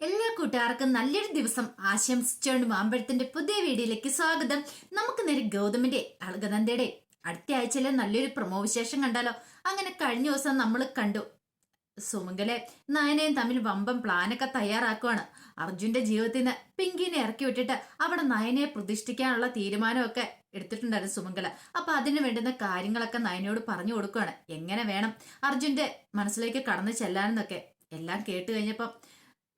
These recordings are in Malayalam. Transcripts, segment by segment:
എല്ലാ കൂട്ടുകാർക്കും നല്ലൊരു ദിവസം ആശംസിച്ചുകൊണ്ട് മാമ്പഴത്തിന്റെ പുതിയ വീഡിയോയിലേക്ക് സ്വാഗതം. നമുക്ക് നേരെ ഗൗതമിന്റെ അളകനന്ദയുടെ അടുത്ത ആഴ്ചയിലെ നല്ലൊരു പ്രമോ വിശേഷം കണ്ടാലോ? അങ്ങനെ കഴിഞ്ഞ ദിവസം നമ്മൾ കണ്ടു. സുമംഗലെ നയനയും തമ്മിൽ വമ്പം പ്ലാനൊക്കെ തയ്യാറാക്കുവാണ്. അർജുന്റെ ജീവിതത്തിൽ നിന്ന് പിങ്കിനെ ഇറക്കി വിട്ടിട്ട് അവിടെ നയനയെ പ്രതിഷ്ഠിക്കാനുള്ള തീരുമാനമൊക്കെ എടുത്തിട്ടുണ്ടായിരുന്നു സുമംഗല. അപ്പൊ അതിന് വേണ്ടുന്ന കാര്യങ്ങളൊക്കെ നയനയോട് പറഞ്ഞു കൊടുക്കുകയാണ് എങ്ങനെ വേണം അർജുന്റെ മനസ്സിലേക്ക് കടന്നു ചെല്ലാനെന്നൊക്കെ എല്ലാം കേട്ട് കഴിഞ്ഞപ്പം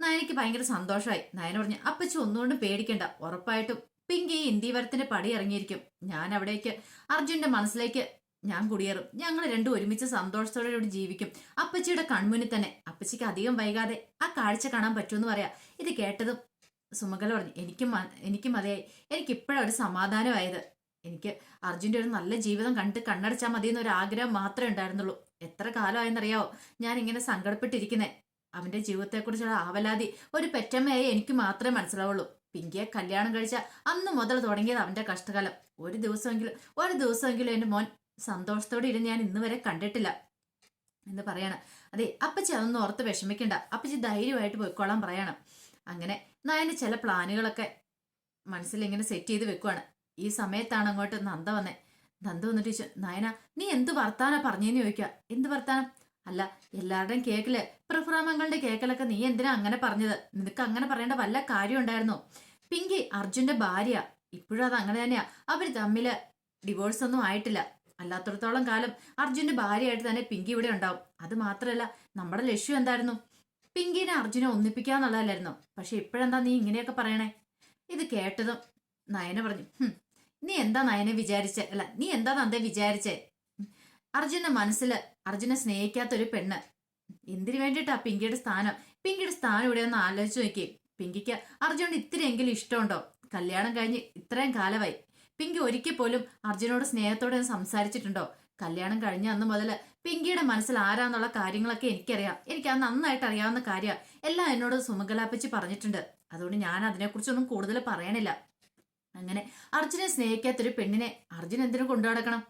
നയനയ്ക്ക് ഭയങ്കര സന്തോഷമായി നയന പറഞ്ഞു അപ്പച്ചി ഒന്നുകൊണ്ട് പേടിക്കണ്ട. ഉറപ്പായിട്ടും പിങ്കി ഇന്ത്യവരത്തിന്റെ പടി ഇറങ്ങിയിരിക്കും. ഞാൻ അവിടേക്ക് അർജുന്റെ മനസ്സിലേക്ക് ഞാൻ കുടിയേറും. ഞങ്ങൾ രണ്ടും ഒരുമിച്ച് സന്തോഷത്തോടെ കൂടി ജീവിക്കും. അപ്പച്ചിയുടെ കൺമുന്നിൽ തന്നെ. അപ്പച്ചിക്ക് അധികം വൈകാതെ ആ കാഴ്ച കാണാൻ പറ്റുമെന്ന് പറയാം. ഇത് കേട്ടതും സുമകല പറഞ്ഞു എനിക്കും എനിക്കും മതിയായി എനിക്ക് ഇപ്പോഴാണ് ഒരു സമാധാനമായത്. എനിക്ക് അർജുന്റെ ഒരു നല്ല ജീവിതം കണ്ടിട്ട് കണ്ണടച്ചാൽ മതി എന്നൊരു ആഗ്രഹം മാത്രമേ ഉണ്ടായിരുന്നുള്ളൂ. എത്ര കാലമായെന്നറിയാവോ? ഞാൻ ഇങ്ങനെ സങ്കടപ്പെട്ടിരിക്കുന്നേ. അവന്റെ ജീവിതത്തെക്കുറിച്ചുള്ള ആവലാതി ഒരു പെറ്റമ്മയായി എനിക്ക് മാത്രമേ മനസ്സിലാവുള്ളൂ. പിങ്കിയെ കല്യാണം കഴിച്ച അന്ന് മുതൽ തുടങ്ങിയത് അവന്റെ കഷ്ടകാലം. ഒരു ദിവസമെങ്കിലും ഒരു ദിവസമെങ്കിലും എന്റെ മോൻ സന്തോഷത്തോടെ ഇരുന്ന് ഞാൻ ഇന്ന് വരെ കണ്ടിട്ടില്ല എന്ന് പറയാണ്. അതെ അപ്പച്ചി അതൊന്നും ഓർത്ത് വിഷമിക്കണ്ട. അപ്പച്ചി ധൈര്യമായിട്ട് പോയിക്കോളാൻ പറയണം. അങ്ങനെ നയന് ചില പ്ലാനുകളൊക്കെ മനസ്സിൽ ഇങ്ങനെ സെറ്റ് ചെയ്ത് വെക്കുവാണ്. ഈ സമയത്താണ് അങ്ങോട്ട് നന്ദ വന്നേ. നന്ദ വന്നിട്ട് ചോദിച്ചു നയന നീ എന്ത് വർത്താനാ പറഞ്ഞേന്ന് ചോദിക്കുക? എന്ത് വർത്താനം? അല്ല എല്ലാവരുടെയും കേക്കിൽ പ്രഭുറാമങ്ങളുടെ കേക്കിലൊക്കെ നീ എന്തിനാ അങ്ങനെ പറഞ്ഞത്? നിനക്ക് അങ്ങനെ പറയേണ്ട വല്ല കാര്യം ഉണ്ടായിരുന്നു പിങ്കി അർജുന്റെ ഭാര്യ ഇപ്പോഴും അത് അങ്ങനെ തന്നെയാ. അവർ തമ്മിൽ ഡിവോഴ്സ് ഒന്നും ആയിട്ടില്ല. അല്ലാത്തടത്തോളം കാലം അർജുന്റെ ഭാര്യയായിട്ട് തന്നെ പിങ്കി ഇവിടെ ഉണ്ടാവും. അത് മാത്രമല്ല നമ്മുടെ ലക്ഷ്യം എന്തായിരുന്നു? പിങ്കിനെ അർജുനെ ഒന്നിപ്പിക്കാന്നുള്ളതല്ലായിരുന്നു? പക്ഷെ ഇപ്പോഴെന്താ നീ ഇങ്ങനെയൊക്കെ പറയണേ? ഇത് കേട്ടതും നയന പറഞ്ഞു നീ എന്താ നയനെ വിചാരിച്ചേ? അല്ല നീ എന്താ നന്ദേ വിചാരിച്ചേ? അർജുന്റെ മനസ്സിൽ അർജുനെ സ്നേഹിക്കാത്ത ഒരു പെണ്ണ്. എന്തിനു വേണ്ടിയിട്ടാ പിങ്കിയുടെ സ്ഥാനം? പിങ്കിയുടെ സ്ഥാനം ഇവിടെ ഒന്ന് ആലോചിച്ച് നോക്കി. പിങ്കിക്ക് അർജുനോട് ഇത്രയെങ്കിലും ഇഷ്ടമുണ്ടോ? കല്യാണം കഴിഞ്ഞ് ഇത്രയും കാലമായി. പിങ്കി ഒരിക്കൽ പോലും അർജുനോട് സ്നേഹത്തോടെ സംസാരിച്ചിട്ടുണ്ടോ? കല്യാണം കഴിഞ്ഞ അന്ന് മുതൽ പിങ്കിയുടെ മനസ്സിൽ ആരാന്നുള്ള കാര്യങ്ങളൊക്കെ എനിക്കറിയാം. എനിക്ക് അത് നന്നായിട്ട് അറിയാവുന്ന കാര്യമാണ് എല്ലാം എന്നോട് സുമകലാപ്പച്ചി പറഞ്ഞിട്ടുണ്ട്. അതുകൊണ്ട് ഞാൻ അതിനെക്കുറിച്ചൊന്നും കൂടുതൽ പറയണില്ല. അങ്ങനെ അർജുനെ സ്നേഹിക്കാത്തൊരു പെണ്ണിനെ അർജുൻ എന്തിനു കൊണ്ടു നടക്കണം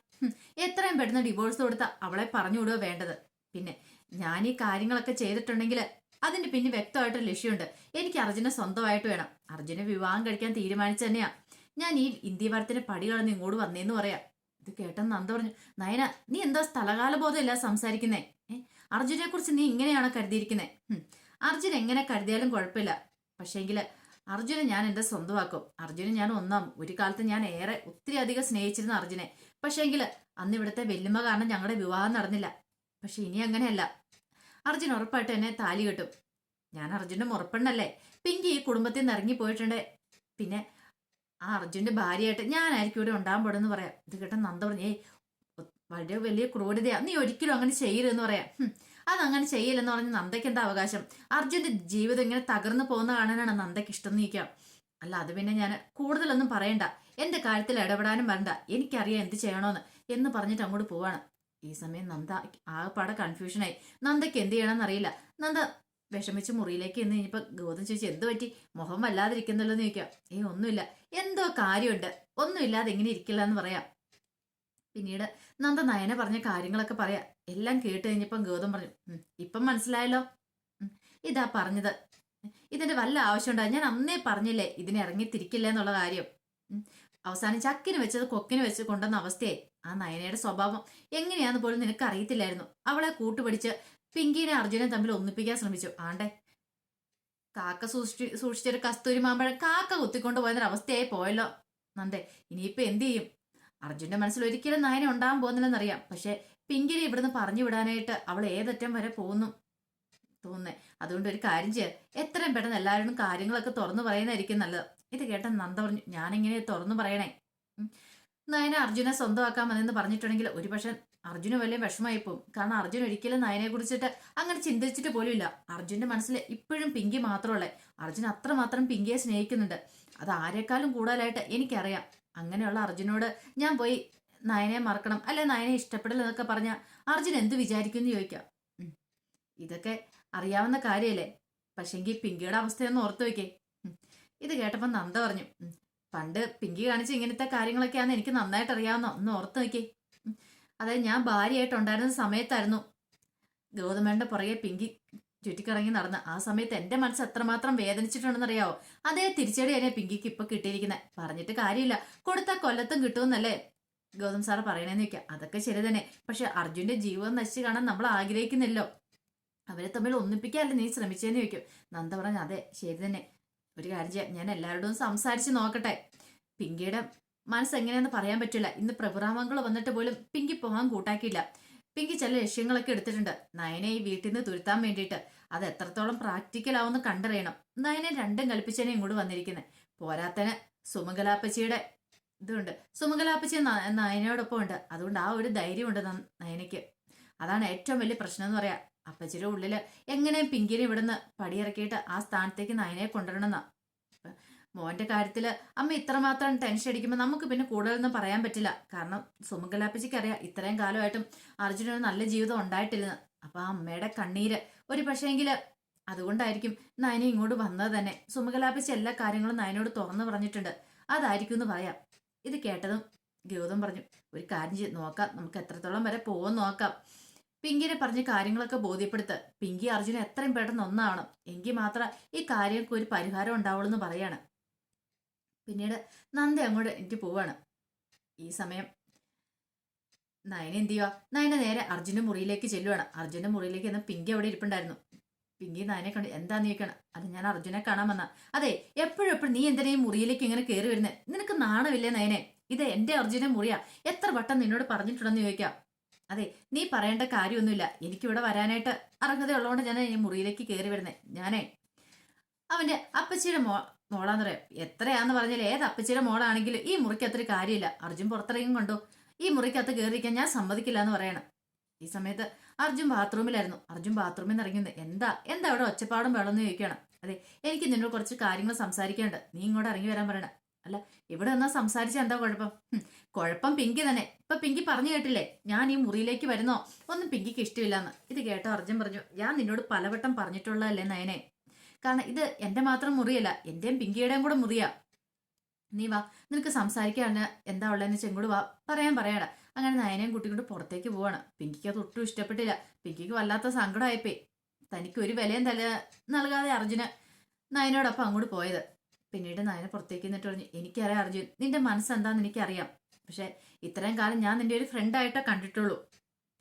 എത്രയും പെട്ടെന്ന് ഡിവോഴ്സ് കൊടുത്ത അവളെ പറഞ്ഞു വിടുക വേണ്ടത്. പിന്നെ ഞാൻ ഈ കാര്യങ്ങളൊക്കെ ചെയ്തിട്ടുണ്ടെങ്കിൽ അതിന്റെ പിന്നെ വ്യക്തമായിട്ടൊരു ലക്ഷ്യമുണ്ട്. എനിക്ക് അർജുനെ സ്വന്തമായിട്ട് വേണം. അർജുനെ വിവാഹം കഴിക്കാൻ തീരുമാനിച്ചു തന്നെയാ. ഞാൻ ഈ ഇന്ത്യ വരത്തിന്റെ പടി കളഞ്ഞ് ഇങ്ങോട്ട് വന്നേന്ന് പറയാം. ഇത് കേട്ടെന്ന് നന്ദ പറഞ്ഞു നയന നീ എന്തോ സ്ഥലകാല ബോധമില്ല സംസാരിക്കുന്നേ? അർജുനെ കുറിച്ച് നീ ഇങ്ങനെയാണോ കരുതിയിരിക്കുന്നേ? അർജുൻ എങ്ങനെ കരുതിയാലും കുഴപ്പമില്ല. പക്ഷേങ്കിൽ അർജുനെ ഞാൻ എന്റെ സ്വന്തമാക്കും. അർജുനെ ഞാൻ ഒന്നാം. ഒരു കാലത്ത് ഞാൻ ഏറെ ഒത്തിരി അധികം സ്നേഹിച്ചിരുന്ന അർജുനെ. പക്ഷേങ്കിൽ അന്ന് ഇവിടുത്തെ വെല്ലുമ്മ കാരണം ഞങ്ങളുടെ വിവാഹം നടന്നില്ല. പക്ഷെ ഇനി അങ്ങനെയല്ല. അർജുൻ ഉറപ്പായിട്ട് എന്നെ താലി കെട്ടും. ഞാൻ അർജുന്റെ മുറപ്പെണ്ണല്ലേ? പിങ്കി ഈ കുടുംബത്തിൽ നിന്ന് ഇറങ്ങി പോയിട്ടുണ്ട്? പിന്നെ ആ അർജുന്റെ ഭാര്യയായിട്ട് ഞാനായിരിക്കും ഇവിടെ ഉണ്ടാകാൻ പോടെന്ന് പറയാം. ഇത് കേട്ട നന്ദ പറഞ്ഞു ഏയ് വളരെ വലിയ ക്രൂരതയാ. നീ ഒരിക്കലും അങ്ങനെ ചെയ്യരുതെന്ന് പറയാം. അതങ്ങനെ ചെയ്യില്ലെന്ന് പറഞ്ഞ് നന്ദയ്ക്ക് എന്താ അവകാശം? അർജുന്റെ ജീവിതം ഇങ്ങനെ തകർന്നു പോകുന്ന കാണാനാണ് നന്ദയ്ക്ക് ഇഷ്ടം നിൽക്കാം അല്ല അത് പിന്നെ ഞാൻ കൂടുതലൊന്നും പറയണ്ട. എന്റെ കാര്യത്തിൽ ഇടപെടാനും വരണ്ട. എനിക്കറിയാം എന്ത് ചെയ്യണോന്ന്. എന്ന് പറഞ്ഞിട്ട് അങ്ങോട്ട് പോവാണ്. ഈ സമയം നന്ദ ആകെപ്പാടെ കൺഫ്യൂഷനായി നന്ദയ്ക്ക് എന്ത് ചെയ്യണമെന്ന് അറിയില്ല നന്ദ വിഷമിച്ച് മുറിയിലേക്ക് എന്ന് കഴിഞ്ഞപ്പോ ഗോതം ചോദിച്ചു എന്ത് പറ്റി? മുഖം വല്ലാതിരിക്കുന്നല്ലോ എന്ന് ചോദിക്കാം. ഏ ഒന്നുമില്ല. എന്തോ കാര്യമുണ്ട്. ഒന്നുമില്ലാതെ എങ്ങനെ ഇരിക്കില്ല എന്ന് പറയാം. പിന്നീട് നന്ദ നയന പറഞ്ഞ കാര്യങ്ങളൊക്കെ പറയാം. എല്ലാം കേട്ട് കഴിഞ്ഞപ്പം ഗൗതം പറഞ്ഞു "ഉം, ഇപ്പം മനസ്സിലായല്ലോ? ഇതാ പറഞ്ഞത്. ഇതിന്റെ വല്ല ആവശ്യമുണ്ടായി ഞാൻ അന്നേ പറഞ്ഞില്ലേ ഇതിനെ ഇറങ്ങി തിരിക്കില്ല എന്നുള്ള കാര്യം. അവസാനം ചക്കിന് വെച്ചത് കൊക്കിന് വെച്ച് കൊണ്ടുവന്ന അവസ്ഥയെ ആ നയനയുടെ സ്വഭാവം എങ്ങനെയാന്ന് പോലും നിനക്ക് അറിയത്തില്ലായിരുന്നു അവളെ കൂട്ടുപിടിച്ച് പിങ്കിനെ അർജുനെ തമ്മിൽ ഒന്നിപ്പിക്കാൻ ശ്രമിച്ചു. ആണ്ടെ. കാക്ക സൂക്ഷി സൂക്ഷിച്ചൊരു കസ്തൂരി മാമ്പഴം കാക്ക കുത്തിക്കൊണ്ട് പോയെന്നൊരു അവസ്ഥയായി പോയല്ലോ. നന്ദേ ഇനിയിപ്പോ എന്ത് ചെയ്യും? അർജുന്റെ മനസ്സിൽ ഒരിക്കലും നയന ഉണ്ടാകാൻ പോകുന്നില്ലെന്നറിയാം. പക്ഷെ പിങ്കിനെ ഇവിടുന്ന് പറഞ്ഞു വിടാനായിട്ട് അവൾ ഏതറ്റം വരെ പോകുന്നു? തോന്നുന്നേ. അതുകൊണ്ട് ഒരു കാര്യം ചെയ്യാം. എത്രയും പെട്ടെന്ന് എല്ലാവരും കാര്യങ്ങളൊക്കെ തുറന്നു പറയുന്നതായിരിക്കും നല്ലത്. ഇത് കേട്ട നന്ദ പറഞ്ഞു ഞാനിങ്ങനെ തുറന്നു പറയണേ. നയനെ അർജുനെ സ്വന്തമാക്കാമെന്ന് പറഞ്ഞിട്ടുണ്ടെങ്കിൽ ഒരുപക്ഷെ അർജുന് വലിയ വിഷമമായി പോകും കാരണം അർജുൻ ഒരിക്കലും നയനെ കുറിച്ചിട്ട് അങ്ങനെ ചിന്തിച്ചിട്ട് പോലും ഇല്ല അർജുന്റെ മനസ്സിൽ ഇപ്പോഴും പിങ്കി മാത്രമല്ലേ അർജുൻ അത്രമാത്രം പിങ്കിയെ സ്നേഹിക്കുന്നുണ്ട്. അത് ആരെക്കാളും കൂടുതലായിട്ട് എനിക്കറിയാം. അങ്ങനെയുള്ള അർജുനോട് ഞാൻ പോയി നയനെ മറക്കണം. അല്ലെ നയനെ ഇഷ്ടപ്പെടില്ല എന്നൊക്കെ പറഞ്ഞ അർജുൻ എന്ത് വിചാരിക്കും എന്ന് ചോദിക്കാം ഇതൊക്കെ അറിയാവുന്ന കാര്യമല്ലേ പക്ഷെങ്കിൽ പിങ്കിയുടെ അവസ്ഥയൊന്ന് ഓർത്തു വെക്കേ. ഇത് കേട്ടപ്പോൾ നന്ദ പറഞ്ഞു. പണ്ട് പിങ്കി കാണിച്ച ഇങ്ങനത്തെ കാര്യങ്ങളൊക്കെയാന്ന് എനിക്ക് നന്നായിട്ട് അറിയാവുന്ന ഒന്ന് ഓർത്ത് നോക്കി അതായത് ഞാൻ ഭാര്യയായിട്ട് ഉണ്ടായിരുന്ന സമയത്തായിരുന്നു. ഗൗതമേണ്ട പുറകെ പിങ്കി ചുറ്റിക്കറങ്ങി നടന്ന്. ആ സമയത്ത് എന്റെ മനസ്സ് എത്രമാത്രം വേദനിച്ചിട്ടുണ്ടെന്നറിയാവോ? അതേ തിരിച്ചടി തന്നെ പിങ്കിക്ക് ഇപ്പൊ കിട്ടിയിരിക്കുന്നത് പറഞ്ഞിട്ട് കാര്യമില്ല. കൊടുത്ത കൊല്ലത്തും കിട്ടുമെന്നല്ലേ ഗൗതം സാറ് പറയണേന്ന് വെക്കാം. അതൊക്കെ ശരി തന്നെ. പക്ഷെ അർജുന്റെ ജീവൻ നശിച്ച് കാണാൻ നമ്മൾ ആഗ്രഹിക്കുന്നില്ലോ അവരെ തമ്മിൽ ഒന്നിപ്പിക്കാനല്ലേ നീ ശ്രമിച്ചേന്ന് ചോദിക്കും. നന്ദ പറഞ്ഞ അതെ ശരി തന്നെ. ഒരു കാര്യം ചെയ്യാം. ഞാൻ എല്ലാവരോടും സംസാരിച്ച് നോക്കട്ടെ. പിങ്കിയുടെ മനസ്സ് എങ്ങനെയാന്ന് പറയാൻ പറ്റില്ല. ഇന്ന് പ്രഭുറാമങ്ങൾ വന്നിട്ട് പോലും പിങ്കി പോകാൻ കൂട്ടാക്കിയില്ല. പിങ്കി ചില ലക്ഷ്യങ്ങളൊക്കെ എടുത്തിട്ടുണ്ട്. നയനെ ഈ വീട്ടിൽ നിന്ന് തുരുത്താൻ വേണ്ടിയിട്ട്. അത് എത്രത്തോളം പ്രാക്ടിക്കൽ ആവുമെന്ന് കണ്ടറിയണം. നയനെ രണ്ടും കൽപ്പിച്ചേനെ ഇങ്ങോട്ട് വന്നിരിക്കുന്നത് പോരാത്തന് സുമംഗലാപ്പച്ചിയുടെ ഇതുണ്ട്. സുമംഗലാപ്പച്ചി നയനോടൊപ്പം ഉണ്ട് അതുകൊണ്ട് ആ ഒരു ധൈര്യമുണ്ട് നയനയ്ക്ക്. അതാണ് ഏറ്റവും വലിയ പ്രശ്നം എന്ന് പറയാ. അപ്പച്ചിയുടെ ഉള്ളിൽ എങ്ങനെയും പിങ്കിനെ ഇവിടുന്ന് പടിയിറക്കിയിട്ട് ആ സ്ഥാനത്തേക്ക് നയനയെ കൊണ്ടുവരണമെന്നാ. മോന്റെ കാര്യത്തിൽ അമ്മ ഇത്രമാത്രം ടെൻഷൻ അടിക്കുമ്പോൾ നമുക്ക് പിന്നെ കൂടുതലൊന്നും പറയാൻ പറ്റില്ല. കാരണം സുമംഗലാപ്പച്ചിക്ക് അറിയാം ഇത്രയും കാലമായിട്ടും അർജുനൊരു നല്ല ജീവിതം ഉണ്ടായിട്ടില്ലെന്ന്. അപ്പൊ ആ അമ്മയുടെ കണ്ണീര് ഒരു പക്ഷേങ്കിൽ അതുകൊണ്ടായിരിക്കും നയന ഇങ്ങോട്ട് വന്നത് തന്നെ. സുമകലാപ്പച്ചി എല്ലാ കാര്യങ്ങളും നയനോട് തുറന്നു പറഞ്ഞിട്ടുണ്ട്. അതായിരിക്കും എന്ന് പറയാം. ഇത് കേട്ടതും ഗൗതം പറഞ്ഞു ഒരു കാര്യം നോക്കാം. നമുക്ക് എത്രത്തോളം വരെ പോവാൻ നോക്കാം. പിങ്കിനെ പറഞ്ഞ് കാര്യങ്ങളൊക്കെ ബോധ്യപ്പെടുത്ത് പിങ്കി അർജുന എത്രയും പെട്ടെന്ന് ഒന്നാവണം. എങ്കിൽ മാത്രം ഈ കാര്യങ്ങൾക്ക് ഒരു പരിഹാരം ഉണ്ടാവുള്ളൂ എന്ന് പറയാണ്. പിന്നീട് നന്ദി അങ്ങോട്ട് എനിക്ക് പോവാണ്. ഈ സമയം നയന എന്ത് ചെയ്യുക നയന നേരെ അർജുന്റെ മുറിയിലേക്ക് ചെല്ലുവാണ്. അർജുന്റെ മുറിയിലേക്ക് എന്ന് പിങ്കി അവിടെ ഇരിപ്പുണ്ടായിരുന്നു. പിങ്കി നയനെ കണ്ട് എന്താന്ന് ചോദിക്കണം. അത് ഞാൻ അർജുനെ കാണാൻ വന്ന. അതെ എപ്പോഴും എപ്പോഴും നീ എന്തിനാ ഈ മുറിയിലേക്ക് ഇങ്ങനെ കയറി വരുന്നത് നിനക്ക് നാണമില്ലേ നയനെ? ഇത് എന്റെ അർജുനെ മുറിയാ. എത്ര വട്ടം നിന്നോട് പറഞ്ഞിട്ടുണ്ടെന്ന് ചോദിക്കാം. അതെ നീ പറയേണ്ട കാര്യമൊന്നുമില്ല. എനിക്കിവിടെ വരാനായിട്ട് അർഹതയുള്ളതുകൊണ്ട് ഞാൻ ഈ മുറിയിലേക്ക് കയറി വരുന്നത് ഞാനേ അവന്റെ അപ്പച്ചിയുടെ മോ മോളാന്ന് പറയാം. എത്രയാന്ന് പറഞ്ഞാൽ ഏത് അപ്പച്ചിയുടെ മോളാണെങ്കിലും ഈ മുറിക്ക് അത്ര കാര്യമില്ല. അർജുൻ പുറത്തിറങ്ങി കൊണ്ടോ ഈ മുറിക്കകത്ത് കയറിയിരിക്കാൻ ഞാൻ സമ്മതിക്കില്ല എന്ന് പറയണം. ഈ സമയത്ത് അർജുൻ ബാത്റൂമിലായിരുന്നു. അർജുൻ ബാത്റൂമിൽ നിന്ന് ഇറങ്ങുന്നത് എന്താ എന്താ അവിടെ ഒച്ചപ്പാടും വെള്ളമെന്ന് ചോദിക്കണം. അതെ എനിക്ക് നിന്നോട് കുറച്ച് കാര്യങ്ങൾ സംസാരിക്കാനുണ്ട്. നീ ഇങ്ങോട്ട് ഇറങ്ങി വരാൻ പറയണം. അല്ല ഇവിടെ എന്നാ സംസാരിച്ച എന്താ കുഴപ്പം? കുഴപ്പം പിങ്കി തന്നെ. ഇപ്പൊ പിങ്കി പറഞ്ഞു കേട്ടില്ലേ? ഞാൻ ഈ മുറിയിലേക്ക് വരുന്നോ? ഒന്നും പിങ്കിക്ക് ഇഷ്ടമില്ലാന്ന്. ഇത് കേട്ടോ അർജുൻ പറഞ്ഞു ഞാൻ നിന്നോട് പലവട്ടം പറഞ്ഞിട്ടുള്ളതല്ലേ നയനെ? കാരണം ഇത് എന്റെ മാത്രം മുറിയല്ല എന്റെയും പിങ്കിയുടെയും കൂടെ മുറിയാ. നീ വാ നിനക്ക് സംസാരിക്കാണ് എന്താ ഉള്ളതെന്ന് ചെങ്കോട് വാ. പറയാൻ പറയാടാ. അങ്ങനെ നയനയും കുട്ടി കൊണ്ട് പുറത്തേക്ക് പോവാണ്. പിങ്കിക്ക് അത് ഒട്ടും ഇഷ്ടപ്പെട്ടില്ല. പിങ്കിക്ക് വല്ലാത്ത സങ്കടമായിപ്പോയി. തനിക്ക് ഒരു വിലയും തല നൽകാതെ അർജുന നയനോടൊപ്പം അങ്ങോട്ട് പോയത്. പിന്നീട് നയന പുറത്തേക്ക് നിന്നിട്ട് പറഞ്ഞു എനിക്കറിയാം അർജുൻ നിന്റെ മനസ്സെന്താന്ന് എനിക്കറിയാം. പക്ഷെ ഇത്രയും കാലം ഞാൻ നിന്റെ ഒരു ഫ്രണ്ടായിട്ടേ കണ്ടിട്ടുള്ളൂ.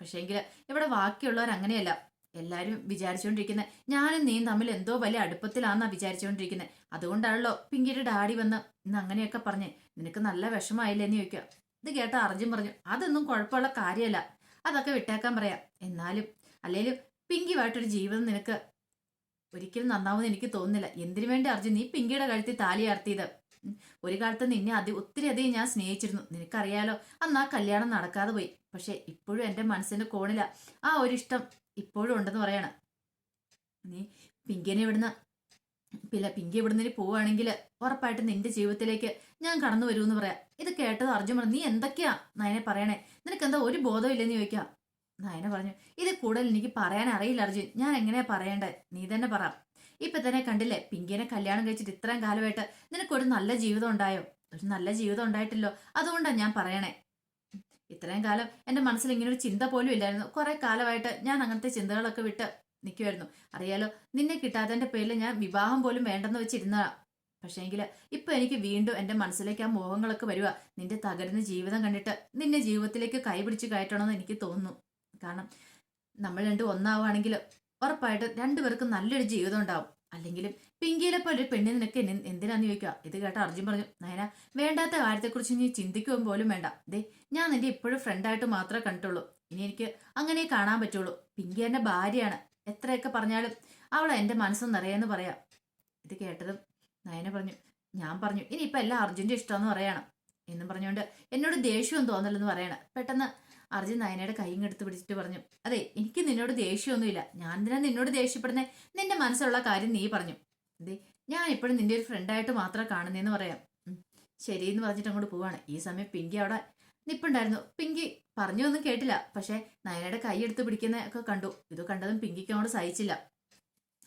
പക്ഷേങ്കിൽ ഇവിടെ ബാക്കിയുള്ളവർ അങ്ങനെയല്ല. എല്ലാവരും വിചാരിച്ചുകൊണ്ടിരിക്കുന്നത് ഞാനും നീ തമ്മിൽ എന്തോ വലിയ അടുപ്പത്തിലാന്നാ വിചാരിച്ചുകൊണ്ടിരിക്കുന്നത് അതുകൊണ്ടാണല്ലോ പിങ്കിയുടെ ഡാഡി വന്ന് ഇന്ന് അങ്ങനെയൊക്കെ പറഞ്ഞ് നിനക്ക് നല്ല വിഷമായില്ലേ എന്ന് ചോദിക്കുക. ഇത് കേട്ട അർജുൻ പറഞ്ഞു അതൊന്നും കുഴപ്പമുള്ള കാര്യമല്ല. അതൊക്കെ വിട്ടേക്കാൻ പറയാം. എന്നാലും അല്ലെങ്കിലും പിങ്കിയുമായിട്ടൊരു ജീവിതം നിനക്ക് ഒരിക്കലും നന്നാവുമെന്ന് എനിക്ക് തോന്നുന്നില്ല. എന്തിനു വേണ്ടി അർജുൻ നീ പിങ്കിയുടെ കഴുത്തി താലി അർത്തിയത് ഒരു കാലത്ത് നിന്നെ അതി ഒത്തിരി അധികം ഞാൻ സ്നേഹിച്ചിരുന്നു. നിനക്കറിയാലോ അന്ന് ആ കല്യാണം നടക്കാതെ പോയി. പക്ഷെ ഇപ്പോഴും എന്റെ മനസ്സിന്റെ കോണില ആ ഒരു ഇഷ്ടം ഇപ്പോഴും ഉണ്ടെന്ന് പറയണം. നീ പിങ്കിനെ ഇവിടുന്ന് പില്ല പിങ്കി ഇവിടുന്ന് പോവുകയാണെങ്കിൽ ഉറപ്പായിട്ട് നിന്റെ ജീവിതത്തിലേക്ക് ഞാൻ കടന്നു വരുമെന്ന് പറയാം. ഇത് കേട്ടത് അർജുൻ പറഞ്ഞു നീ എന്തൊക്കെയാ നയനെ പറയണേ? നിനക്ക് എന്താ ഒരു ബോധവും ഇല്ലെന്ന് ചോദിക്കാം. നയന പറഞ്ഞു ഇത് കൂടുതൽ എനിക്ക് പറയാൻ അറിയില്ല അർജുൻ. ഞാൻ എങ്ങനെയാ പറയണ്ടേ? നീ തന്നെ പറ. ഇപ്പൊ തന്നെ കണ്ടില്ലേ പിങ്കിനെ കല്യാണം കഴിച്ചിട്ട് ഇത്രയും കാലമായിട്ട് നിനക്കൊരു നല്ല ജീവിതം ഉണ്ടായോ? ഒരു നല്ല ജീവിതം ഉണ്ടായിട്ടില്ലോ. അതുകൊണ്ടാണ് ഞാൻ പറയണേ. ഇത്രയും കാലം എന്റെ മനസ്സിൽ ഇങ്ങനെ ഒരു ചിന്ത പോലും ഇല്ലായിരുന്നു. കുറെ കാലമായിട്ട് ഞാൻ അങ്ങനത്തെ ചിന്തകളൊക്കെ വിട്ട് നിൽക്കുമായിരുന്നു അറിയാലോ നിന്നെ കിട്ടാത്തതിന്റെ പേരിൽ ഞാൻ വിവാഹം പോലും വേണ്ടെന്ന് പക്ഷേ പക്ഷേങ്കിൽ ഇപ്പൊ എനിക്ക് വീണ്ടും എന്റെ മനസ്സിലേക്ക് ആ മോഹങ്ങളൊക്കെ വരിക നിന്റെ തകരുന്ന ജീവിതം കണ്ടിട്ട് നിന്നെ ജീവിതത്തിലേക്ക് കൈപിടിച്ച് കയറ്റണമെന്ന് എനിക്ക് തോന്നുന്നു. കാരണം നമ്മൾ രണ്ടും ഒന്നാവുകയാണെങ്കിൽ ഉറപ്പായിട്ടും രണ്ടുപേർക്കും നല്ലൊരു ജീവിതം ഉണ്ടാവും. അല്ലെങ്കിലും പിങ്കിയിലെ പോലെ ഒരു പെണ്ണിന് നിനക്ക് എന്തിനാന്ന് ചോദിക്കുക? ഇത് കേട്ട അർജുൻ പറഞ്ഞു നയന വേണ്ടാത്ത കാര്യത്തെക്കുറിച്ച് നീ ചിന്തിക്കുകയും പോലും വേണ്ട. ദേ ഞാൻ നിന്റെ ഇപ്പോഴും ഫ്രണ്ടായിട്ട് മാത്രമേ കണ്ടിട്ടുള്ളൂ. ഇനി എനിക്ക് അങ്ങനെ കാണാൻ പറ്റുള്ളൂ. പിങ്കി എന്റെ ഭാര്യയാണ്. എത്രയൊക്കെ പറഞ്ഞാലും അവൾ എന്റെ മനസ്സ് നിറയെന്ന് പറയാം. ഇത് കേട്ടതും നയന പറഞ്ഞു ഞാൻ പറഞ്ഞു ഇനി ഇപ്പൊ എല്ലാം അർജുന്റെ ഇഷ്ടമെന്ന് പറയണം. എന്നും പറഞ്ഞുകൊണ്ട് എന്നോട് ദേഷ്യം തോന്നലെന്ന് പറയണം. പെട്ടെന്ന് അർജുൻ നയനയുടെ കൈയും എടുത്ത് പിടിച്ചിട്ട് പറഞ്ഞു അതെ എനിക്ക് നിന്നോട് ദേഷ്യമൊന്നുമില്ല. ഞാൻ എന്തിനാ നിന്നോട് ദേഷ്യപ്പെടുന്നേ? നിന്റെ മനസ്സിലുള്ള കാര്യം നീ പറഞ്ഞു. അതെ ഞാൻ ഇപ്പോഴും നിന്റെ ഒരു ഫ്രണ്ടായിട്ട് മാത്രമേ കാണുന്നേന്ന് പറയാം. ശരി എന്ന് പറഞ്ഞിട്ട് അങ്ങോട്ട് പോവാണ്. ഈ സമയം പിങ്കി അവിടെ നിപ്പുണ്ടായിരുന്നു. പിങ്കി പറഞ്ഞു ഒന്നും കേട്ടില്ല. പക്ഷെ നയനയുടെ കൈ എടുത്ത് പിടിക്കുന്ന ഒക്കെ കണ്ടു. ഇത് കണ്ടതും പിങ്കിക്ക് അങ്ങോട്ട് സഹിച്ചില്ല.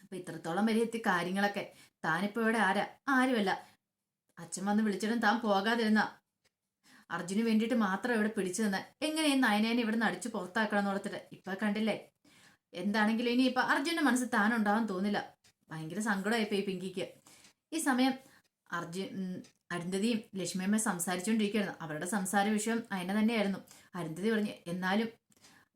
അപ്പൊ ഇത്രത്തോളം വരെ എത്തി കാര്യങ്ങളൊക്കെ. താനിപ്പോ ഇവിടെ ആരാ? ആരുമല്ല. അച്ഛൻ വന്ന് വിളിച്ചിട്ടും താൻ പോകാതിരുന്ന. അർജുന് വേണ്ടിയിട്ട് മാത്രം ഇവിടെ പിടിച്ചു നിന്ന് എങ്ങനെയും നയനേനെ ഇവിടെ നിന്ന് അടിച്ചു പുറത്താക്കണം എന്ന് ഓർത്തിട്ട് ഇപ്പൊ കണ്ടില്ലേ? എന്താണെങ്കിലും ഇനി ഇപ്പൊ അർജുന്റെ മനസ്സിൽ താനുണ്ടാവാൻ തോന്നില്ല. ഭയങ്കര സങ്കടമായിപ്പോ ഈ പിങ്കിക്ക്. ഈ സമയം അർജുൻ അരുന്ധതിയും ലക്ഷ്മിയമ്മ സംസാരിച്ചുകൊണ്ടിരിക്കുകയായിരുന്നു അവരുടെ സംസാര വിഷയം അതിനെ തന്നെയായിരുന്നു. അരുന്ധതി പറഞ്ഞു എന്നാലും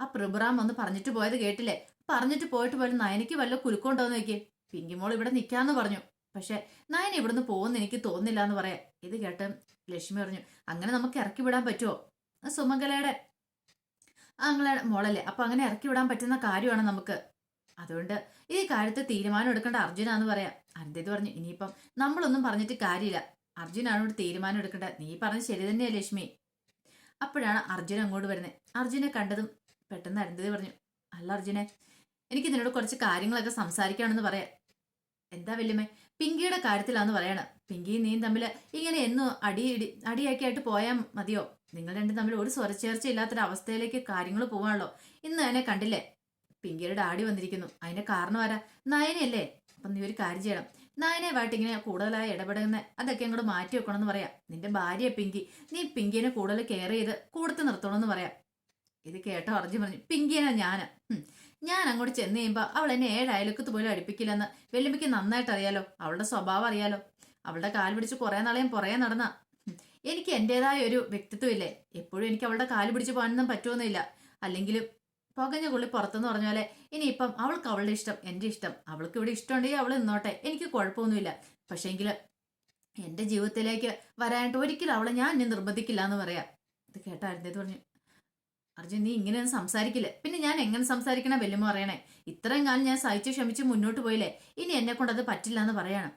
ആ പ്രഭുറാം ഒന്ന് പറഞ്ഞിട്ട് പോയത് കേട്ടില്ലേ? പറഞ്ഞിട്ട് പോയിട്ട് പോലും നയനയ്ക്ക് വല്ല കുലുക്കമുണ്ടോന്ന് നോക്കിയേ. പിങ്കിമോൾ ഇവിടെ നിൽക്കാന്ന് പറഞ്ഞു. പക്ഷെ നയന ഇവിടുന്ന് പോകുന്ന എനിക്ക് തോന്നില്ല എന്ന് പറയാം. ഇത് കേട്ട് ലക്ഷ്മി പറഞ്ഞു അങ്ങനെ നമുക്ക് ഇറക്കി വിടാൻ പറ്റുമോ സുമംഗലയുടെ. ആങ്ങളയുടെ മോളല്ലേ അപ്പൊ അങ്ങനെ ഇറക്കി വിടാൻ പറ്റുന്ന കാര്യമാണ് നമുക്ക്? അതുകൊണ്ട് ഈ കാര്യത്തിൽ തീരുമാനം എടുക്കേണ്ട അർജുന എന്ന് പറയാം. അരുന്ധതി പറഞ്ഞു ഇനിയിപ്പം നമ്മളൊന്നും പറഞ്ഞിട്ട് കാര്യമില്ല. അർജുനാണ് ഇവിടെ തീരുമാനം എടുക്കേണ്ടത്. നീ പറഞ്ഞ ശരി തന്നെയാ ലക്ഷ്മി. അപ്പോഴാണ് അർജുൻ അങ്ങോട്ട് വരുന്നത്. അർജുനെ കണ്ടതും പെട്ടെന്ന് അരുന്ധതി പറഞ്ഞു അല്ല അർജുനെ എനിക്ക് നിന്നോട് കുറച്ച് കാര്യങ്ങളൊക്കെ സംസാരിക്കണമെന്ന് പറയാം. എന്താ വല്യമ്മേ? പിങ്കിയുടെ കാര്യത്തിലാന്ന് പറയണ. പിങ്കിയും നീയും തമ്മിൽ ഇങ്ങനെ എന്നും അടി അടിയാക്കിയായിട്ട് പോയാൽ മതിയോ? നിങ്ങൾ രണ്ടും തമ്മിൽ ഒരു സ്വരച്ചേർച്ച ഇല്ലാത്തൊരു അവസ്ഥയിലേക്ക് കാര്യങ്ങൾ പോവാണല്ലോ. ഇന്ന് എന്നെ കണ്ടില്ലേ? പിങ്കിയുടെ ഡാഡി വന്നിരിക്കുന്നു. അതിന്റെ കാരണം ആരാ? നയനയല്ലേ? അപ്പം നീ ഒരു കാര്യം ചെയ്യണം. നയനയുമായിട്ട് ഇങ്ങനെ കൂടുതലായി ഇടപെടുന്ന അതൊക്കെ അങ്ങോട്ട് മാറ്റി വെക്കണമെന്ന് പറയാം. നിന്റെ ഭാര്യ പിങ്കി. നീ പിങ്കിനെ കൂടുതൽ കെയർ ചെയ്ത് കൂടത്ത് നിർത്തണമെന്ന് പറയാം. ഇത് കേട്ടോ അർജുൻ പറഞ്ഞു പിങ്കിനെ ഞാൻ. ഞാൻ അങ്ങോട്ട് ചെന്ന് കഴിയുമ്പോൾ അവൾ എന്നെ ഏഴ് അയലക്കത്ത് പോലും അടുപ്പിക്കില്ലെന്ന് വെല്ലുമ്പിക്ക് നന്നായിട്ട് അറിയാലോ അവളുടെ സ്വഭാവം അറിയാലോ. അവളുടെ കാൽ പിടിച്ച് കുറേ നാളെയും പുറകെ നടന്ന. എനിക്ക് എന്റേതായ ഒരു വ്യക്തിത്വം ഇല്ലേ? എപ്പോഴും എനിക്ക് അവളുടെ കാൽ പിടിച്ച് പോകാനൊന്നും പറ്റുമെന്നില്ല അല്ലെങ്കിലും പുകഞ്ഞ കുള്ളി പുറത്തെന്ന് പറഞ്ഞ പോലെ ഇനിയിപ്പം അവൾക്ക് അവളുടെ ഇഷ്ടം എന്റെ ഇഷ്ടം. അവൾക്ക് ഇവിടെ ഇഷ്ടമുണ്ടെങ്കിൽ അവൾ നിന്നോട്ടെ. എനിക്ക് കുഴപ്പമൊന്നുമില്ല. പക്ഷേങ്കിൽ എന്റെ ജീവിതത്തിലേക്ക് വരാനായിട്ട് ഒരിക്കലും അവളെ ഞാൻ നിർബന്ധിക്കില്ല എന്ന് പറയാം. ഇത് കേട്ടായിരുന്നു അരുന്തേത് പറഞ്ഞു അർജുൻ നീ ഇങ്ങനെയൊന്നും സംസാരിക്കില്ല? പിന്നെ ഞാൻ എങ്ങനെ സംസാരിക്കണം വെല്ലുമ പറയണേ? ഇത്രയും കാലം ഞാൻ സഹിച്ചു ക്ഷമിച്ച് മുന്നോട്ട് പോയില്ലേ? ഇനി എന്നെ കൊണ്ട് അത് പറ്റില്ല എന്ന് പറയണം.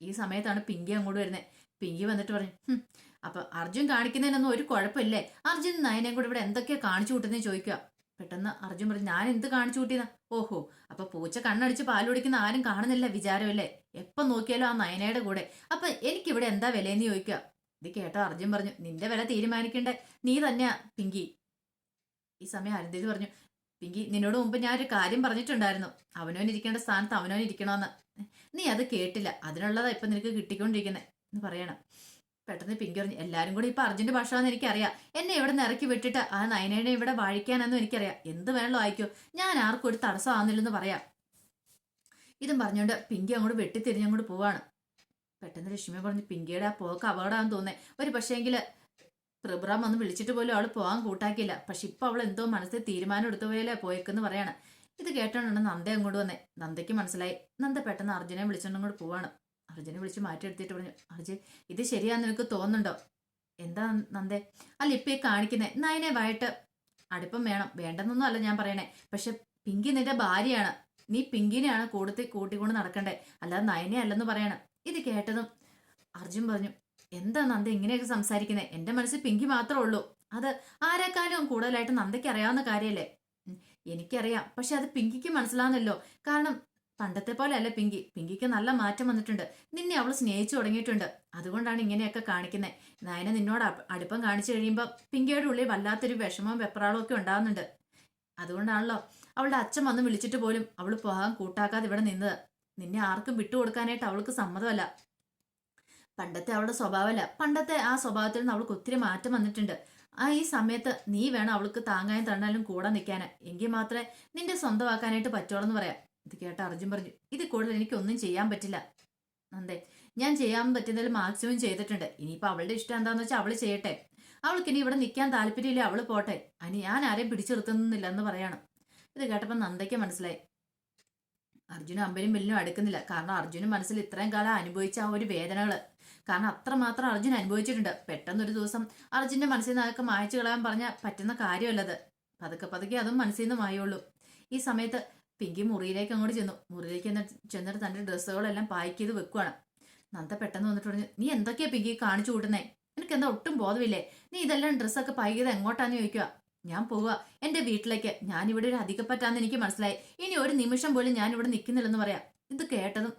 ഈ സമയത്താണ് പിങ്കി അങ്ങോട്ട് വരുന്നത് പിങ്കി വന്നിട്ട് പറഞ്ഞു "ഹും, അപ്പൊ അർജുൻ കാണിക്കുന്നതിനൊന്നും ഒരു കുഴപ്പമില്ലേ? അർജുൻ നയനെയും കൂടെ ഇവിടെ എന്തൊക്കെയാ കാണിച്ചു കൂട്ടുന്നത് ചോദിക്കുക. പെട്ടെന്ന് അർജുൻ പറഞ്ഞു ഞാൻ എന്ത് കാണിച്ചു കൂട്ടിയെന്ന? ഓഹോ അപ്പൊ പൂച്ച കണ്ണടിച്ച് പാൽ കുടിക്കുന്ന ആരും കാണുന്നില്ല വിചാരമല്ലേ? എപ്പൊ നോക്കിയാലും ആ നയനയുടെ കൂടെ. അപ്പൊ എനിക്കിവിടെ എന്താ വിലയെന്ന് ചോദിക്കുക? ഇത് കേട്ടോ അർജുൻ പറഞ്ഞു നിന്റെ വില തീരുമാനിക്കണ്ടേ? നീ തന്നെയാ പിങ്കി. ഈ സമയം അരുന്ധതി പറഞ്ഞു പിങ്കി നിന്നോട് മുമ്പ് ഞാൻ ഒരു കാര്യം പറഞ്ഞിട്ടുണ്ടായിരുന്നു. അവനോൻ ഇരിക്കേണ്ട സ്ഥാനത്ത് അവനോൻ ഇരിക്കണമെന്ന് നീ അത് കേട്ടില്ല. അതിനുള്ളതാ ഇപ്പൊ നിനക്ക് കിട്ടിക്കൊണ്ടിരിക്കുന്നത് എന്ന് പറയണം. പെട്ടെന്ന് പിങ്കി പറഞ്ഞു എല്ലാരും കൂടി ഇപ്പൊ അർജന്റ് ഭാഷയാണെന്ന് എനിക്കറിയാം. എന്നെ ഇവിടെ നിന്ന് ഇറക്കി വിട്ടിട്ട് ആ നയനേനെ ഇവിടെ വാഴിക്കാനെന്നും എനിക്കറിയാം. എന്ത് വേണമല്ലോ ആയിക്കോ ഞാൻ ആർക്കും ഒരു തടസ്സമാകുന്നില്ലെന്ന് പറയാം. ഇതും പറഞ്ഞുകൊണ്ട് പിങ്കി അങ്ങോട്ട് വെട്ടിത്തിരിഞ്ഞങ്ങോട്ട് പോവാണ്. പെട്ടെന്ന് ലക്ഷ്മി പറഞ്ഞു പിങ്കിയുടെ ആ പോക്ക് അപകടമാണെന്ന് തോന്നേ ഒരു പക്ഷേങ്കിൽ പ്രഭുറാം വന്ന് വിളിച്ചിട്ട് പോലും അവൾ പോകാൻ കൂട്ടാക്കിയില്ല. പക്ഷെ ഇപ്പൊ അവൾ എന്തോ മനസ്സിൽ തീരുമാനം എടുത്തു പോയാലേ പോയേക്കെന്ന് പറയാണ്. ഇത് കേട്ടോണ്ടാണ് നന്ദ അങ്ങോട്ട് വന്നേ. നന്ദയ്ക്ക് മനസ്സിലായി. നന്ദ പെട്ടെന്ന് അർജുനെ വിളിച്ചോണ്ട് പോവാണ്. അർജുനെ വിളിച്ച് മാറ്റിയെടുത്തിട്ട് പറഞ്ഞു അർജുൻ ഇത് ശരിയാന്ന് നിനക്ക് തോന്നുന്നുണ്ടോ? എന്താ നന്ദേ? അല്ല ഇപ്പൊ ഈ കാണിക്കുന്നേ. നയനെ വയട്ട് അടുപ്പം വേണം. വേണ്ടെന്നൊന്നും അല്ല ഞാൻ പറയണേ. പക്ഷെ പിങ്കി നിന്റെ ഭാര്യയാണ്. നീ പിങ്കിനെയാണ് കൂടുതൽ കൂട്ടിക്കൊണ്ട് നടക്കണ്ടേ? അല്ലാതെ നയനെ അല്ലെന്ന് പറയണം. ഇത് കേട്ടതും അർജുൻ പറഞ്ഞു എന്താ നന്ദ ഇങ്ങനെയൊക്കെ സംസാരിക്കുന്നത് എന്റെ മനസ്സിൽ പിങ്കി മാത്രമേ ഉള്ളൂ. അത് ആരെക്കാളും കൂടുതലായിട്ട് നന്ദയ്ക്ക് അറിയാവുന്ന കാര്യമല്ലേ എനിക്കറിയാം. പക്ഷെ അത് പിങ്കിക്ക് മനസ്സിലാവുന്നല്ലോ. കാരണം പണ്ടത്തെ പോലെ അല്ല പിങ്കി. പിങ്കിക്ക് നല്ല മാറ്റം വന്നിട്ടുണ്ട്. നിന്നെ അവൾ സ്നേഹിച്ചു തുടങ്ങിയിട്ടുണ്ട്. അതുകൊണ്ടാണ് ഇങ്ങനെയൊക്കെ കാണിക്കുന്നത് നയന നിന്നോട് അടുപ്പം കാണിച്ചു കഴിയുമ്പോൾ പിങ്കിയുടെ ഉള്ളിൽ വല്ലാത്തൊരു വിഷമവും വെപ്രാളവും ഒക്കെ ഉണ്ടാകുന്നുണ്ട് അതുകൊണ്ടാണല്ലോ അവളുടെ അച്ഛൻ വന്ന് വിളിച്ചിട്ട് പോലും അവൾ പോകാൻ കൂട്ടാക്കാതെ ഇവിടെ നിന്നത്. നിന്നെ ആർക്കും വിട്ടുകൊടുക്കാനായിട്ട് അവൾക്ക് സമ്മതമല്ല. പണ്ടത്തെ അവളുടെ സ്വഭാവമല്ല. പണ്ടത്തെ ആ സ്വഭാവത്തിൽ നിന്ന് അവൾക്ക് ഒത്തിരി മാറ്റം വന്നിട്ടുണ്ട്. ആ ഈ സമയത്ത് നീ വേണം അവൾക്ക് താങ്ങാനും തണ്ണാലും കൂടെ നിൽക്കാൻ എങ്കിൽ മാത്രമേ നിന്റെ സ്വന്തമാക്കാനായിട്ട് പറ്റുള്ളൂ എന്ന് പറയാം. ഇത് കേട്ട അർജുൻ പറഞ്ഞു ഇത് കൂടുതൽ എനിക്കൊന്നും ചെയ്യാൻ പറ്റില്ല. അതെ ഞാൻ ചെയ്യാൻ പറ്റുന്നതിൽ മാക്സിമം ചെയ്തിട്ടുണ്ട്. ഇനിയിപ്പോൾ അവളുടെ ഇഷ്ടം എന്താന്ന് വെച്ചാൽ അവൾ ചെയ്യട്ടെ. അവൾക്ക് ഇനി ഇവിടെ നിൽക്കാൻ താല്പര്യമില്ല അവൾ പോട്ടെ. അനി ഞാൻ ആരെയും പിടിച്ചെടുത്തുന്നില്ല എന്ന് പറയണം. ഇത് കേട്ടപ്പോൾ നന്ദയ്ക്ക് മനസ്സിലായി. അർജുനും അമ്പലും ബില്ലിനും അടുക്കുന്നില്ല. കാരണം അർജുനും മനസ്സിൽ ഇത്രയും കാലം അനുഭവിച്ച ആ ഒരു വേദനകൾ. കാരണം അത്രമാത്രം അർജുൻ അനുഭവിച്ചിട്ടുണ്ട്. പെട്ടെന്നൊരു ദിവസം അർജുന്റെ മനസ്സിൽ നിന്ന് അതൊക്കെ മായച്ചു കളയാൻ പറഞ്ഞാൽ പറ്റുന്ന കാര്യമല്ലത്. പതുക്കെ പതുക്കെ അതും മനസ്സിൽ നിന്ന് മായുള്ളൂ. ഈ സമയത്ത് പിങ്കി മുറിയിലേക്ക് അങ്ങോട്ട് ചെന്നു. മുറിയിലേക്ക് ചെന്നിട്ട് തന്റെ ഡ്രസ്സുകളെല്ലാം പാക്ക് ചെയ്ത് വെക്കുവാണ്. നന്ദ പെട്ടെന്ന് വന്നിട്ട് പറഞ്ഞു നീ എന്തൊക്കെയാ പിങ്കി കാണിച്ചു കൂട്ടുന്നേ? എനിക്ക് എന്താ ഒട്ടും ബോധമില്ലേ? നീ ഇതെല്ലാം ഡ്രസ്സൊക്കെ പാക്ക് ചെയ്ത് എങ്ങോട്ടാന്ന് ചോദിക്കുക. ഞാൻ പോവുക. എന്റെ വീട്ടിലേക്ക്. ഞാൻ ഇവിടെ ഒരു അധികപ്പറ്റാന്ന് എനിക്ക് മനസ്സിലായി. ഇനി ഒരു നിമിഷം പോലും ഞാൻ ഇവിടെ നിൽക്കുന്നില്ലെന്ന് പറയാം. ഇത് കേട്ടതും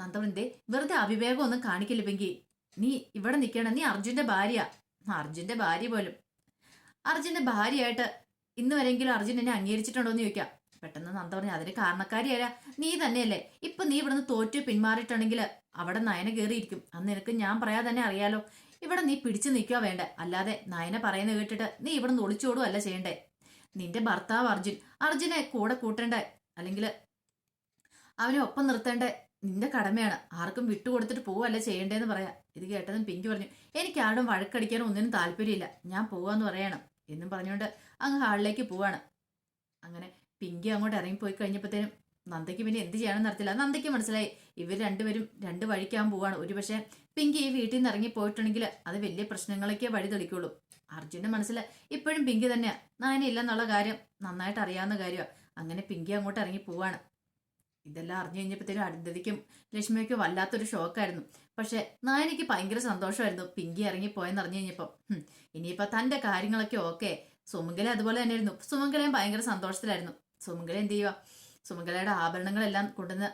നന്ദവൃന്ദേ വെറുതെ അവിവേകം ഒന്നും കാണിക്കില്ല പെങ്കി നീ ഇവിടെ നിൽക്കണം നീ അർജുന്റെ ഭാര്യ. അർജുന്റെ ഭാര്യ പോലും. അർജുന്റെ ഭാര്യയായിട്ട് ഇന്ന് വരെങ്കിലും അർജുൻ എന്നെ അംഗീകരിച്ചിട്ടുണ്ടോ എന്ന് ചോദിക്കാം. പെട്ടെന്ന് നന്ദ പറഞ്ഞു അതിന് കാരണക്കാരിയാരാ? നീ തന്നെയല്ലേ. ഇപ്പൊ നീ ഇവിടുന്ന് തോറ്റു പിന്മാറിയിട്ടുണ്ടെങ്കിൽ അവിടെ നയന കയറിയിരിക്കും അന്ന് നിനക്ക് ഞാൻ പറയാതെ തന്നെ അറിയാലോ. ഇവിടെ നീ പിടിച്ചു നിൽക്കുക വേണ്ട. അല്ലാതെ നയന പറയുന്നത് കേട്ടിട്ട് നീ ഇവിടുന്ന് ഒളിച്ചോടും അല്ല ചെയ്യണ്ടേ. നിന്റെ ഭർത്താവ് അർജുൻ. അർജുനെ കൂടെ കൂട്ടണ്ടേ? അല്ലെങ്കിൽ അവനെ ഒപ്പം നിർത്തേണ്ട? നിന്റെ കടമയാണ്. ആർക്കും വിട്ടുകൊടുത്തിട്ട് പോവല്ല ചെയ്യേണ്ടതെന്ന് പറയാം. ഇത് കേട്ടതും പിങ്കി പറഞ്ഞു എനിക്ക് ആടും വഴക്കടിക്കാനും ഒന്നിനും താല്പര്യമില്ല. ഞാൻ പോവാന്ന് പറയണം. എന്നും പറഞ്ഞുകൊണ്ട് അങ്ങ് ഹാളിലേക്ക് പോവാണ്. അങ്ങനെ പിങ്കി അങ്ങോട്ട് ഇറങ്ങിപ്പോയി കഴിഞ്ഞപ്പോഴത്തേനും നന്ദയ്ക്ക് പിന്നെ എന്ത് ചെയ്യണമെന്ന് അറിയത്തില്ല. നന്ദയ്ക്ക് മനസ്സിലായി ഇവർ രണ്ടുപേരും രണ്ട് വഴിക്കാൻ പോവാണ്. ഒരുപക്ഷെ പിങ്കി ഈ വീട്ടിൽ നിന്ന് ഇറങ്ങി പോയിട്ടുണ്ടെങ്കിൽ അത് വലിയ പ്രശ്നങ്ങളൊക്കെ വഴി തെളിക്കുള്ളൂ. അർജുന്റെ മനസ്സിൽ ഇപ്പോഴും പിങ്കി തന്നെയാ. നാനില്ലെന്നുള്ള കാര്യം നന്നായിട്ട് അറിയാവുന്ന കാര്യമാണ് അങ്ങനെ പിങ്കി അങ്ങോട്ട് ഇറങ്ങി പോവാണ്. ഇതെല്ലാം അറിഞ്ഞു കഴിഞ്ഞപ്പോഴത്തേനും അരുന്ധതിക്കും ലക്ഷ്മിക്കും വല്ലാത്തൊരു ഷോക്കായിരുന്നു. പക്ഷെ നായനിക്ക് ഭയങ്കര സന്തോഷമായിരുന്നു പിങ്കി ഇറങ്ങി പോയെന്ന് അറിഞ്ഞു കഴിഞ്ഞപ്പം. ഇനിയിപ്പോൾ തന്റെ കാര്യങ്ങളൊക്കെ ഓക്കെ. സുമംഗല അതുപോലെ തന്നെയായിരുന്നു. സുമംഗലയും ഭയങ്കര സന്തോഷത്തിലായിരുന്നു. സുമംഗല എന്ത് ചെയ്യുക സുമംഗലയുടെ ആഭരണങ്ങളെല്ലാം കൊണ്ടുവന്ന്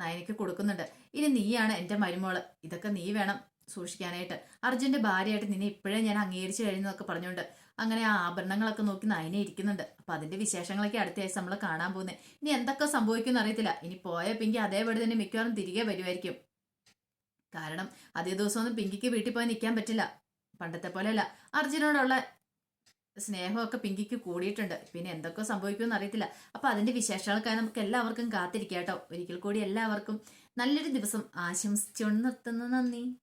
നായനിക്ക് കൊടുക്കുന്നുണ്ട്. ഇനി നീയാണ് എന്റെ മരുമോൾ. ഇതൊക്കെ നീ വേണം സൂക്ഷിക്കാനായിട്ട്. അർജുന്റെ ഭാര്യയായിട്ട് നിന്നെ ഇപ്പോഴേ ഞാൻ അംഗീകരിച്ചു കഴിഞ്ഞെന്നൊക്കെ പറഞ്ഞുകൊണ്ട് അങ്ങനെ ആ ആഭരണങ്ങളൊക്കെ നോക്കി നയനെ ഇരിക്കുന്നുണ്ട്. അപ്പൊ അതിന്റെ വിശേഷങ്ങളൊക്കെ അടുത്ത ആഴ്ച നമ്മൾ കാണാൻ പോകുന്നത് ഇനി എന്തൊക്കെ സംഭവിക്കുമെന്ന് അറിയത്തില്ല. ഇനി പോയ പിങ്കി അതേപടി തന്നെ മിക്കവാറും തിരികെ വരുമായിരിക്കും കാരണം അതേ ദിവസമൊന്നും പിങ്കിക്ക് വീട്ടിൽ പോയി നിൽക്കാൻ പറ്റില്ല. പണ്ടത്തെ പോലെയല്ല. അർജുനോടുള്ള സ്നേഹമൊക്കെ പിങ്കിക്ക് കൂടിയിട്ടുണ്ട്. പിന്നെ എന്തൊക്കെ സംഭവിക്കുമെന്ന് അറിയത്തില്ല. അപ്പൊ അതിന്റെ വിശേഷങ്ങൾക്കായി നമുക്ക് എല്ലാവർക്കും കാത്തിരിക്കാം കേട്ടോ. ഒരിക്കൽ കൂടി എല്ലാവർക്കും നല്ലൊരു ദിവസം ആശംസിച്ചുകൊണ്ട് നിർത്തുന്നു. നന്ദി.